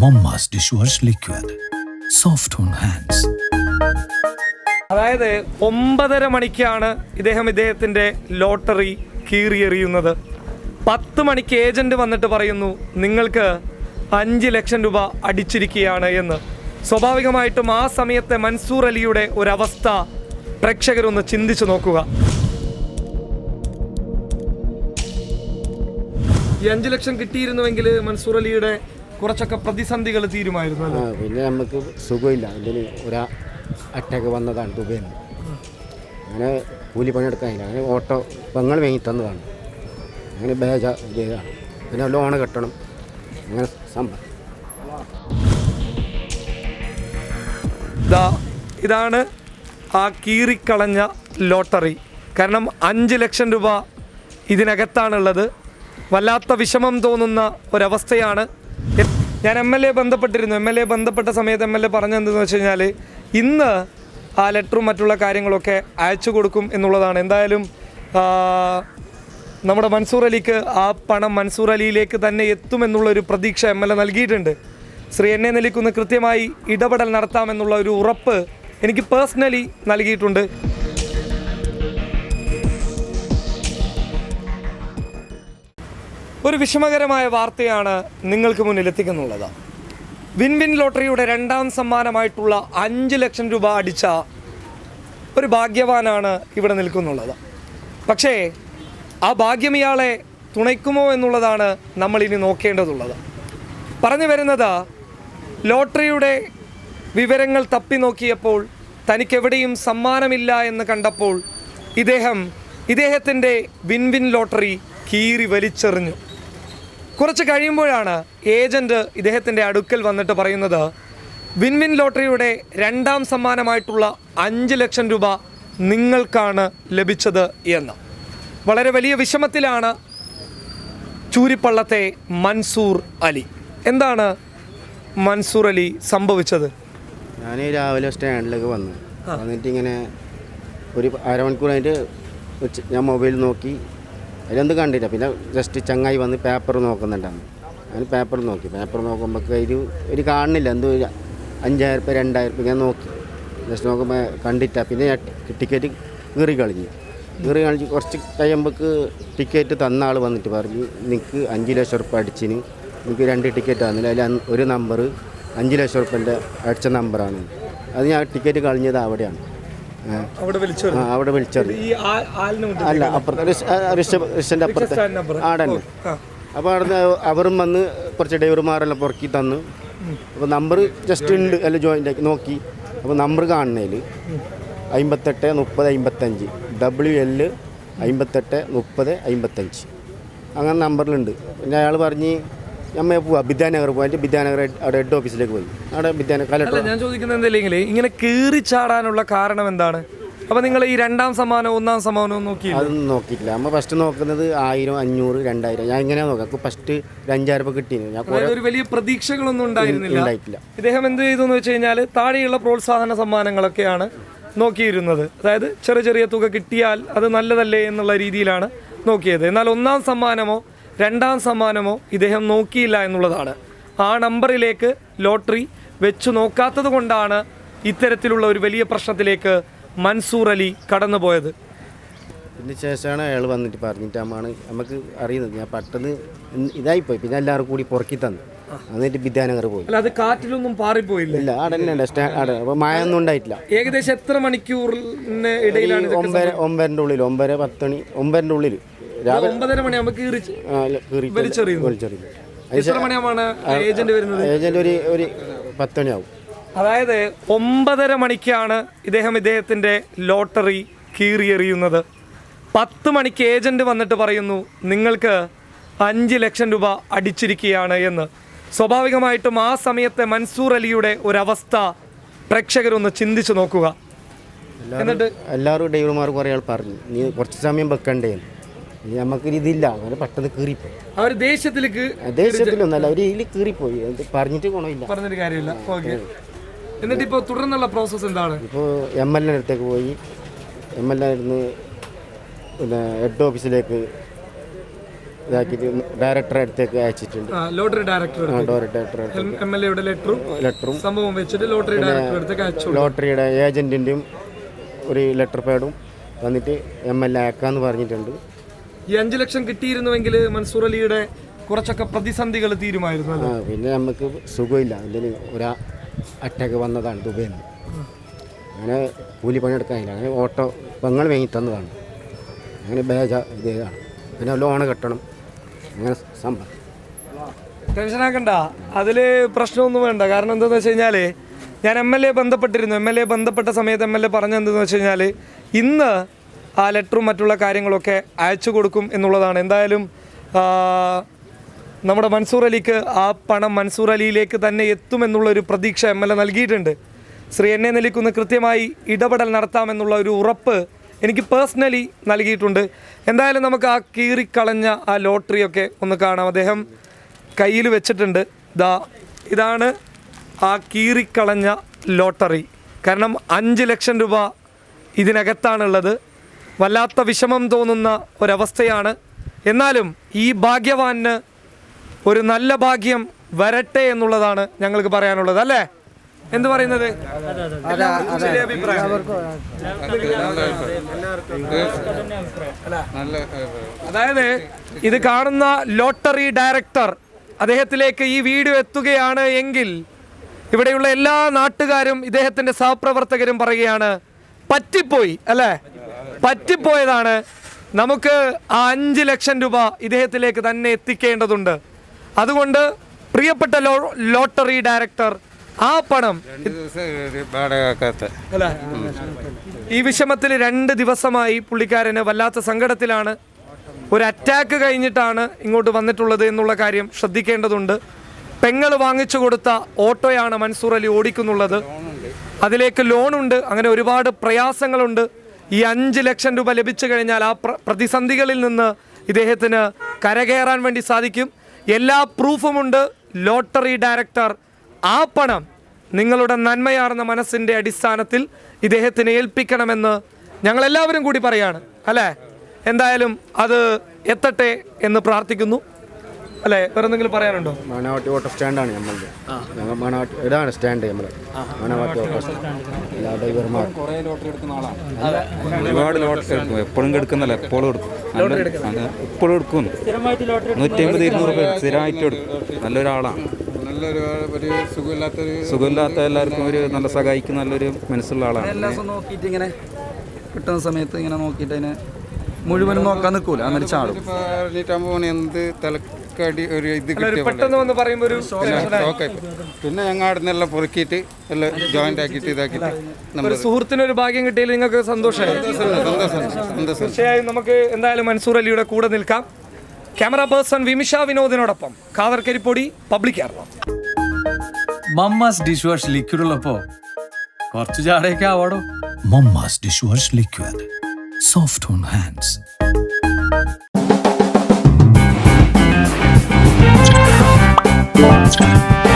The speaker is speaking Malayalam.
Momma's dishwash liquid. Soft on hands അതായത് ഒമ്പതര മണിക്കാണ് ഇദ്ദേഹം ഇദ്ദേഹത്തിന്റെ ലോട്ടറി കീറിയെറിയുന്നത്. പത്ത് മണിക്ക് ഏജന്റ് വന്നിട്ട് പറയുന്നു നിങ്ങൾക്ക് അഞ്ച് ലക്ഷം രൂപ അടിച്ചിരിക്കുകയാണ് എന്ന്. സ്വാഭാവികമായിട്ടും ആ സമയത്തെ മൻസൂർ അലിയുടെ ഒരവസ്ഥ പ്രേക്ഷകരൊന്ന് ചിന്തിച്ചു നോക്കുക. ഈ അഞ്ച് ലക്ഷം കിട്ടിയിരുന്നുവെങ്കിൽ മൻസൂർ അലിയുടെ കുറച്ചൊക്കെ പ്രതിസന്ധികൾ തീരുമായിരുന്നു അല്ലേ? പിന്നെ നമുക്ക് സുഖമില്ല. അതിന് ഒരു അറ്റാക്ക് വന്നതാണ് ദുബൈയിൽ അങ്ങനെ കൂലി പണിയെടുക്കാനില്ല അങ്ങനെ ഓട്ടോ പെങ്ങൾ വാങ്ങി തന്നതാണ് അങ്ങനെ ബേജ ചെയ്തതാണ് പിന്നെ ലോൺ കെട്ടണം. അങ്ങനെ സംഭവം. ഇതാണ് ആ കീറിക്കളഞ്ഞ ലോട്ടറി. കാരണം അഞ്ച് ലക്ഷം രൂപ ഇതിനകത്താണുള്ളത്. വല്ലാത്ത വിഷമം തോന്നുന്ന ഒരവസ്ഥയാണ് ഞാൻ എം എൽ എ ബന്ധപ്പെട്ടിരുന്നു. എം എൽ എ ബന്ധപ്പെട്ട സമയത്ത് എം എൽ എ പറഞ്ഞതെന്ന് വെച്ച് കഴിഞ്ഞാൽ ഇന്ന് ആ ലെറ്ററും മറ്റുള്ള കാര്യങ്ങളൊക്കെ അയച്ചു കൊടുക്കും എന്നുള്ളതാണ്. എന്തായാലും നമ്മുടെ മൻസൂർ അലിക്ക് ആ പണം മൻസൂർ അലിയിലേക്ക് തന്നെ എത്തുമെന്നുള്ളൊരു പ്രതീക്ഷ എം എൽ എ നൽകിയിട്ടുണ്ട്. ശ്രീ എന്നെ നിലയ്ക്കൊന്ന് കൃത്യമായി ഇടപെടൽ നടത്താമെന്നുള്ള ഒരു ഉറപ്പ് എനിക്ക് പേഴ്സണലി നൽകിയിട്ടുണ്ട്. ഒരു വിഷമകരമായ വാർത്തയാണ് നിങ്ങൾക്ക് മുന്നിൽ എത്തിക്കുന്നുള്ളത്. വിൻവിൻ വിൻ ലോട്ടറിയുടെ രണ്ടാം സമ്മാനമായിട്ടുള്ള അഞ്ച് ലക്ഷം രൂപ അടിച്ച ഒരു ഭാഗ്യവാനാണ് ഇവിടെ നിൽക്കുന്നുള്ളത്. പക്ഷേ ആ ഭാഗ്യം ഇയാളെ തുണയ്ക്കുമോ എന്നുള്ളതാണ് നമ്മൾ ഇനി നോക്കേണ്ടതുള്ളത്. പറഞ്ഞു വരുന്നത് ലോട്ടറിയുടെ വിവരങ്ങൾ തപ്പി നോക്കിയപ്പോൾ തനിക്കെവിടെയും സമ്മാനമില്ല എന്ന് കണ്ടപ്പോൾ ഇദ്ദേഹം ഇദ്ദേഹത്തിന്റെ വിൻവിൻ വിൻ ലോട്ടറി കീറി വലിച്ചെറിഞ്ഞു. കുറച്ച് കഴിയുമ്പോഴാണ് ഏജന്റ് ഇദ്ദേഹത്തിന്റെ അടുക്കൽ വന്നിട്ട് പറയുന്നത് വിൻ വിൻ ലോട്ടറിയുടെ രണ്ടാം സമ്മാനമായിട്ടുള്ള അഞ്ച് ലക്ഷം രൂപ നിങ്ങൾക്കാണ് ലഭിച്ചത് എന്ന്. വളരെ വലിയ വിഷമത്തിലാണ് ചൂരിപ്പള്ളത്തെ മൻസൂർ അലി. എന്താണ് മൻസൂർ അലി സംഭവിച്ചത്? ഞാൻ രാവിലെ സ്റ്റാൻഡിലേക്ക് വന്നു. വന്നിട്ട് ഇങ്ങനെ ഒരു അരമണിക്കൂർ കഴിഞ്ഞിട്ട് ഞാൻ മൊബൈൽ നോക്കി അതിലൊന്നും കണ്ടില്ല. പിന്നെ ജസ്റ്റ് ചങ്ങായി വന്ന് പേപ്പർ നോക്കുന്നുണ്ടായിരുന്നു. അങ്ങനെ പേപ്പർ നോക്കി. പേപ്പർ നോക്കുമ്പോൾ ഒരു ഒരു കാണുന്നില്ല. എന്തോ ഒരു അഞ്ചായിരം രൂപ രണ്ടായിരം രൂപ ഞാൻ നോക്കി. ജസ്റ്റ് നോക്കുമ്പോൾ കണ്ടിട്ടാ. പിന്നെ ഞാൻ ടിക്കറ്റ് കീറി കളഞ്ഞു. കീറി കളിച്ച് കുറച്ച് കഴിയുമ്പോൾക്ക് ടിക്കറ്റ് തന്ന ആൾ വന്നിട്ട് പറഞ്ഞു നിങ്ങൾക്ക് അഞ്ച് ലക്ഷം റുപ്യ അടിച്ചിന്. എനിക്ക് രണ്ട് ടിക്കറ്റ് തന്നില്ല. അതിൽ ഒരു നമ്പർ അഞ്ച് ലക്ഷം റുപ്യന്റെ അടിച്ച നമ്പറാണ് അത് ഞാൻ ടിക്കറ്റ് കളഞ്ഞത് അവിടെയാണ്. അവിടെ വിളിച്ചത് അല്ല അപ്പുറത്തെ റിഷ- ആ, ഋഷഭ് ഋഷന്റെ അപ്പുറത്തെ. സ്റ്റാൻഡ് നമ്പർ ആടെ തന്നെ. ആ. അപ്പോൾ അവിടെ അവരും വന്ന് കുറച്ച് ഡ്രൈവർമാരെല്ലാം പുറക്കി തന്നു. അപ്പോൾ നമ്പർ ജസ്റ്റ് ഉണ്ട് അല്ല ജോയിന്റ് ആക്കി നോക്കി. അപ്പോൾ നമ്പർ കാണുന്നതിൽ അമ്പത്തെട്ട് മുപ്പത് അമ്പത്തഞ്ച് ഡബ്ല്യു എൽ അമ്പത്തെട്ട് മുപ്പത് അമ്പത്തഞ്ച്. അങ്ങനെ നമ്പറിലുണ്ട്. പിന്നെ അയാൾ പറഞ്ഞ് നമ്മ പോവാ. വിദ്യാനഗർ പോയിട്ട് വിദ്യാനഗർ അവിടെ ഹെഡ് ഓഫീസിലേക്ക് പോയി. അവിടെ വിദ്യാനഗർ കലക്ടർ ഞാൻ ചോദിക്കുന്നത് എന്തെങ്കിലും ഇങ്ങനെ കീറി ചാടാനുള്ള കാരണം എന്താണ്? അപ്പൊ നിങ്ങൾ ഈ രണ്ടാം സമ്മാനം ഒന്നാം സമ്മാനവും നോക്കി അതൊന്നും നോക്കിയിട്ടില്ല. നമ്മൾ ഫസ്റ്റ് നോക്കുന്നത് ആയിരം അഞ്ഞൂറ് രണ്ടായിരം. ഞാൻ ഇങ്ങനെ നോക്കാം. ഫസ്റ്റ് ഒരു അഞ്ചായിരം രൂപ കിട്ടിയിരുന്നു. ഞാൻ ഒരു വലിയ പ്രതീക്ഷകളൊന്നും ഉണ്ടായിരുന്നില്ല. ഇദ്ദേഹം എന്ത് ചെയ്തു എന്ന് വെച്ച് കഴിഞ്ഞാൽ താഴെയുള്ള പ്രോത്സാഹന സമ്മാനങ്ങളൊക്കെയാണ് നോക്കിയിരുന്നത്. അതായത് ചെറിയ ചെറിയ തുക കിട്ടിയാൽ അത് നല്ലതല്ലേ എന്നുള്ള രീതിയിലാണ് നോക്കിയത്. എന്നാൽ ഒന്നാം സമ്മാനമോ രണ്ടാം സമ്മാനമോ ഇദ്ദേഹം നോക്കിയില്ല എന്നുള്ളതാണ്. ആ നമ്പറിലേക്ക് ലോട്ടറി വെച്ചു നോക്കാത്തത് കൊണ്ടാണ് ഇത്തരത്തിലുള്ള ഒരു വലിയ പ്രശ്നത്തിലേക്ക് മൻസൂർ അലി കടന്നുപോയത്. പിന്നെ ശേഷമാണ് അയാൾ വന്നിട്ട് പറഞ്ഞിട്ടാണ് നമുക്ക് അറിയുന്നത് ഞാൻ പെട്ടെന്ന് ഇതായിപ്പോയി. പിന്നെ എല്ലാവരും കൂടി പുറക്കി തന്നു. എന്നിട്ട് വിദ്യാനഗർ പോയി. അല്ല അത് കാറ്റിലൊന്നും പാറിപ്പോയില്ല? ഇല്ല അവിടെ അപ്പോൾ മഴ ഒന്നും ഉണ്ടായിട്ടില്ല. ഏകദേശം എത്ര മണിക്കൂറിന് ഇടയിലാണ് ഒമ്പര ഒമ്പതിന്റെ ഉള്ളിൽ ഒമ്പര പത്തണി ഒമ്പതിന്റെ ഉള്ളിൽ. രാവിലെ ഒമ്പതര മണിയാകുമ്പോൾ കീറി ആ, കീറിയിട്ട് വലിച്ചെറിയുന്നു. വലിച്ചെറിയുന്നു. എത്ര മണിയാകുമ്പോൾ ഏജന്റ് വരുന്നത്? ഏജന്റ് ഒരു ഒരു പത്ത് മണിയാവും അതായത് ഒമ്പതര മണിക്കാണ് ഇദ്ദേഹം ഇദ്ദേഹത്തിന്റെ ലോട്ടറി കീറിയെറിയുന്നത്. പത്ത് മണിക്ക് ഏജന്റ് വന്നിട്ട് പറയുന്നു നിങ്ങൾക്ക് അഞ്ച് ലക്ഷം രൂപ അടിച്ചിരിക്കുകയാണ് എന്ന്. സ്വാഭാവികമായിട്ടും ആ സമയത്തെ മൻസൂർ അലിയുടെ ഒരവസ്ഥ പ്രേക്ഷകരൊന്ന് ചിന്തിച്ചു നോക്കുക. എന്നിട്ട് എല്ലാവരും ഡ്രൈവർമാർ കുറേ ആൾ പറഞ്ഞു നീ കുറച്ച് സമയം വെക്കണ്ടേ നമുക്ക് ഇതില്ല അങ്ങനെ പെട്ടെന്ന് കീറിപ്പോയി. അവർ ദേഷ്യത്തിലേക്ക് ദേശത്തിലൊന്നല്ല അവർ ഇതിൽ കീറിപ്പോയി. പറഞ്ഞിട്ട് ഗുണമില്ല. പറഞ്ഞിട്ട് കാര്യമില്ല. ഓക്കെ എന്നിട്ട് ഇപ്പോൾ തുടർന്നുള്ള പ്രോസസ്സ് എന്താണ്? ഇപ്പോൾ എം എൽ എ അടുത്തേക്ക് പോയി. എം എൽ എ ഇരുന്ന് പിന്നെ ഹെഡ് ഓഫീസിലേക്ക് ഇതാക്കിയിട്ട് ഡയറക്ടറെ അടുത്തേക്ക് അയച്ചിട്ടുണ്ട്. ലോട്ടറി ഡയറക്ടർ എം എൽ എയുടെ ലെറ്ററും ലെറ്ററും സംഭവം വെച്ചിട്ട് ലോട്ടറി ഡയറക്ടർ അടുത്തേക്ക് അയച്ചു ലോട്ടറിയുടെ ഏജന്റിന്റെയും ഒരു ലെറ്റർ പാഡും വന്നിട്ട് എം എൽ എ അയക്കാന്ന് പറഞ്ഞിട്ടുണ്ട്. ഈ അഞ്ചു ലക്ഷം കിട്ടിയിരുന്നുവെങ്കിൽ മൻസൂർ അലിയുടെ കുറച്ചൊക്കെ പ്രതിസന്ധികൾ തീരുമായിരുന്നു ആ പിന്നെ നമുക്ക് സുഖമില്ല. എന്തിന് ഒരു അറ്റാക്ക് വന്നതാണ് ദുബൈയിൽ നിന്ന് അങ്ങനെ കൂലി പണിയെടുക്കാനില്ല അങ്ങനെ ഓട്ടോ പെങ്ങൾ വാങ്ങി തന്നതാണ് അങ്ങനെ ബേജ ഇതാണ് പിന്നെ ലോൺ കെട്ടണം. അങ്ങനെ സംഭവം. ടെൻഷനാക്കണ്ട അതിൽ പ്രശ്നമൊന്നും വേണ്ട. കാരണം എന്താണെന്ന് വെച്ച് കഴിഞ്ഞാൽ ഞാൻ എം എൽ എ ബന്ധപ്പെട്ടിരുന്നു. എം എൽ എ ബന്ധപ്പെട്ട സമയത്ത് എം എൽ എ പറഞ്ഞെന്തെന്ന് വെച്ച് കഴിഞ്ഞാൽ ഇന്ന് ആ ലെറ്ററും മറ്റുള്ള കാര്യങ്ങളൊക്കെ അയച്ചു കൊടുക്കും എന്നുള്ളതാണ്. എന്തായാലും നമ്മുടെ മൻസൂർ അലിക്ക് ആ പണം മൻസൂർ അലിയിലേക്ക് തന്നെ എത്തുമെന്നുള്ളൊരു പ്രതീക്ഷ എം എൽ എ നൽകിയിട്ടുണ്ട്. ശ്രീ എന്നെ നെല്ലിക്കുന്ന് കൃത്യമായി ഇടപെടൽ നടത്താമെന്നുള്ള ഒരു ഉറപ്പ് എനിക്ക് പേഴ്സണലി നൽകിയിട്ടുണ്ട്. എന്തായാലും നമുക്ക് ആ കീറിക്കളഞ്ഞ ആ ലോട്ടറിയൊക്കെ ഒന്ന് കാണാം. അദ്ദേഹം കയ്യിൽ വെച്ചിട്ടുണ്ട്. ദാ ഇതാണ് ആ കീറിക്കളഞ്ഞ ലോട്ടറി. കാരണം അഞ്ച് ലക്ഷം രൂപ ഇതിനകത്താണുള്ളത്. വല്ലാത്ത വിഷമം തോന്നുന്ന ഒരവസ്ഥയാണ്. എന്നാലും ഈ ഭാഗ്യവാന് ഒരു നല്ല ഭാഗ്യം വരട്ടെ എന്നുള്ളതാണ് ഞങ്ങൾക്ക് പറയാനുള്ളത് അല്ലേ? എന്ത് പറയുന്നത്? അതായത് ഇത് കാണുന്ന ലോട്ടറി ഡയറക്ടർ അദ്ദേഹത്തിലേക്ക് ഈ വീഡിയോ എത്തുകയാണ് എങ്കിൽ ഇവിടെയുള്ള എല്ലാ നാട്ടുകാരും ഇദ്ദേഹത്തിന്റെ സഹപ്രവർത്തകരും പറയുകയാണ് പറ്റിപ്പോയി അല്ലേ? പറ്റിപ്പോയതാണ്. നമുക്ക് ആ അഞ്ച് ലക്ഷം രൂപ ഇദ്ദേഹത്തിലേക്ക് തന്നെ എത്തിക്കേണ്ടതുണ്ട്. അതുകൊണ്ട് പ്രിയപ്പെട്ട ലോ ലോട്ടറി ഡയറക്ടർ ആ പണം ഈ വിഷമത്തിൽ രണ്ട് ദിവസമായി പുള്ളിക്കാരന് വല്ലാത്ത സങ്കടത്തിലാണ്. ഒരു അറ്റാക്ക് കഴിഞ്ഞിട്ടാണ് ഇങ്ങോട്ട് വന്നിട്ടുള്ളത് എന്നുള്ള കാര്യം ശ്രദ്ധിക്കേണ്ടതുണ്ട്. പെങ്ങൾ വാങ്ങിച്ചു കൊടുത്ത ഓട്ടോയാണ് മൻസൂർ അലി ഓടിക്കുന്നുള്ളത്. അതിലേക്ക് ലോണുണ്ട്. അങ്ങനെ ഒരുപാട് പ്രയാസങ്ങളുണ്ട്. ഈ അഞ്ച് ലക്ഷം രൂപ ലഭിച്ചു കഴിഞ്ഞാൽ ആ പ്രതിസന്ധികളിൽ നിന്ന് ഇദ്ദേഹത്തിന് കരകയറാൻ വേണ്ടി സാധിക്കും. എല്ലാ പ്രൂഫുമുണ്ട്. ലോട്ടറി ഡയറക്ടർ ആ പണം നിങ്ങളുടെ നന്മയാർന്ന മനസ്സിന്റെ അടിസ്ഥാനത്തിൽ ഇദ്ദേഹത്തിന് ഏൽപ്പിക്കണമെന്ന് ഞങ്ങളെല്ലാവരും കൂടി പറയാണ്. അല്ലേ? എന്തായാലും അത് എത്തട്ടെ എന്ന് പ്രാർത്ഥിക്കുന്നു. അല്ലേ? വേറെ എന്തെങ്കിലും പറയാനുണ്ടോ മണവാട്ടി ഓട്ടോ സ്റ്റാൻഡാണ് നമ്മളുടെ. ഞങ്ങൾ മണവാട്ടി ഇതാണ് സ്റ്റാൻഡ് നമ്മൾ മണവാട്ടി ഓട്ടോ സ്റ്റാൻഡ് എല്ലാ ഡ്രൈവർമാർ കുറേ ലോട്ടറി എടുക്കുന്ന ആളാണ്. ഒരുപാട് ലോട്ടറി എടുക്കും. എപ്പോഴും എടുക്കുന്നല്ല എപ്പോഴും എടുക്കും. എപ്പോഴും എടുക്കും. നൂറ്റി അമ്പത് ഇരുന്നൂറ് രൂപ സ്ഥിരമായിട്ട് എടുക്കും. നല്ലൊരാളാണ്. നല്ലൊരു ഒരു സുഖമില്ലാത്തൊരു സുഖമില്ലാത്ത എല്ലാവർക്കും ഒരു നല്ല സഹായിക്കുന്ന നല്ലൊരു മനസ്സുള്ള ആളാണ്. എല്ലാ ദിവസവും നോക്കിയിട്ട് ഇങ്ങനെ കിട്ടുന്ന സമയത്ത് ഇങ്ങനെ നോക്കിയിട്ട് അതിനെ മുഴുവനും നോക്കാൻ നിൽക്കൂല അങ്ങനെ ചാടും. പറഞ്ഞിട്ടാകുമ്പോൾ തലക്കടി ഒരു ഇത് കിട്ടിയ പെട്ടെന്ന് വന്ന് പറയുമ്പോൾ ഒരു പിന്നെ ഞങ്ങൾ അവിടെ നിന്നെല്ലാം പൊറുക്കിയിട്ട് എല്ലാം ജോയിന്റ് ആക്കിയിട്ട് ഇതാക്കിയിട്ട് ഒരു സുഹൃത്തിന് ഒരു ഭാഗ്യം കിട്ടിയതിൽ നിങ്ങൾക്ക് സന്തോഷമായി. സന്തോഷം സന്തോഷം തീർച്ചയായും നമുക്ക് എന്തായാലും മൻസൂർ അലിയുടെ കൂടെ നിൽക്കാം. ക്യാമറ പേഴ്സൺ വിമിഷ വിനോദിനോടൊപ്പം കാവർക്കരിപ്പൊടി public Kerala. Momma's dish wash liquid ഉള്ളപ്പോ കുറച്ച് ചാടേക്ക് ആവാടോ? Momma's dish wash liquid soft on Soft Thank.